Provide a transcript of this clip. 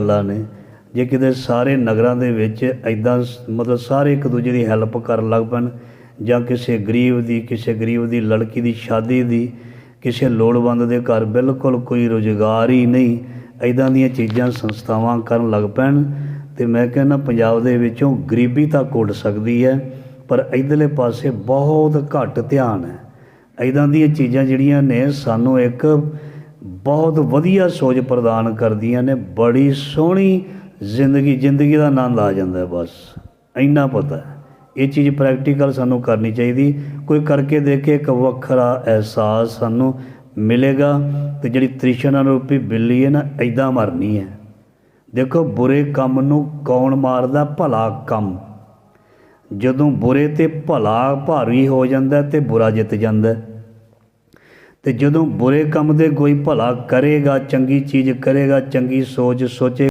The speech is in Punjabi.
ਗੱਲਾਂ ਨੇ। ਜੇ ਕਿਤੇ ਸਾਰੇ ਨਗਰਾਂ ਦੇ ਵਿੱਚ ਐਦਾਂ ਮਤਲਬ ਸਾਰੇ ਇੱਕ ਦੂਜੇ ਦੀ ਹੈਲਪ ਕਰਨ ਲੱਗ ਪੈਣ, ਜਾਂ ਕਿਸੇ ਗਰੀਬ ਦੀ, ਕਿਸੇ ਗਰੀਬ ਦੀ, ਲੜਕੀ ਦੀ, ਸ਼ਾਦੀ ਦੀ, ਕਿਸੇ ਲੋੜਵੰਦ ਦੇ ਘਰ ਬਿਲਕੁਲ ਕੋਈ ਰੁਜ਼ਗਾਰ ਹੀ ਨਹੀਂ ਐਦਾਂ ਦੀਆਂ ਚੀਜ਼ਾਂ ਸੰਸਥਾਵਾਂ ਕਰਨ ਲੱਗ ਪੈਣ, ਤੇ ਮੈਂ ਕਹਿੰਦਾ ਪੰਜਾਬ ਦੇ ਵਿੱਚੋਂ ਗਰੀਬੀ ਤਾਂ ਕੁੱਟ ਸਕਦੀ ਹੈ, ਪਰ ਇਧਰਲੇ ਪਾਸੇ ਬਹੁਤ ਘੱਟ ਧਿਆਨ ਹੈ। ਐਦਾਂ ਦੀਆਂ ਚੀਜ਼ਾਂ ਜਿਹੜੀਆਂ ਨੇ, ਸਾਨੂੰ ਇੱਕ ਬਹੁਤ ਵਧੀਆ ਸੋਚ ਪ੍ਰਦਾਨ ਕਰਦੀਆਂ ਨੇ, ਬੜੀ ਸੋਹਣੀ ਜ਼ਿੰਦਗੀ ਜ਼ਿੰਦਗੀ ਦਾ ਆਨੰਦ ਆ ਜਾਂਦਾ ਬਸ। ਇੰਨਾ ਪਤਾ ਇਹ ਚੀਜ਼ ਪ੍ਰੈਕਟੀਕਲ ਸਾਨੂੰ ਕਰਨੀ ਚਾਹੀਦੀ। ਕੋਈ ਕਰਕੇ ਦੇਖੇ ਇੱਕ ਵੱਖਰਾ ਅਹਿਸਾਸ ਸਾਨੂੰ ਮਿਲੇਗਾ ਤੇ ਜਿਹੜੀ ਤ੍ਰਿਸ਼ਨਾ ਰੂਪੀ ਬਿੱਲੀ ਹੈ ਨਾ ਐਦਾਂ ਮਰਨੀ ਹੈ। ਦੇਖੋ, ਬੁਰੇ ਕੰਮ ਨੂੰ ਕੌਣ ਮਾਰਦਾ? ਭਲਾ ਕੰਮ। ਜਦੋਂ ਬੁਰੇ ਤੇ ਭਲਾ ਭਾਰੀ ਹੋ ਜਾਂਦਾ ਤੇ ਬੁਰਾ ਜਿੱਤ ਜਾਂਦਾ। ਤੇ ਜਦੋਂ ਬੁਰੇ ਕੰਮ ਦੇ ਕੋਈ ਭਲਾ ਕਰੇਗਾ ਚੰਗੀ ਚੀਜ਼ ਕਰੇਗਾ ਚੰਗੀ ਸੋਚ ਸੋਚੇ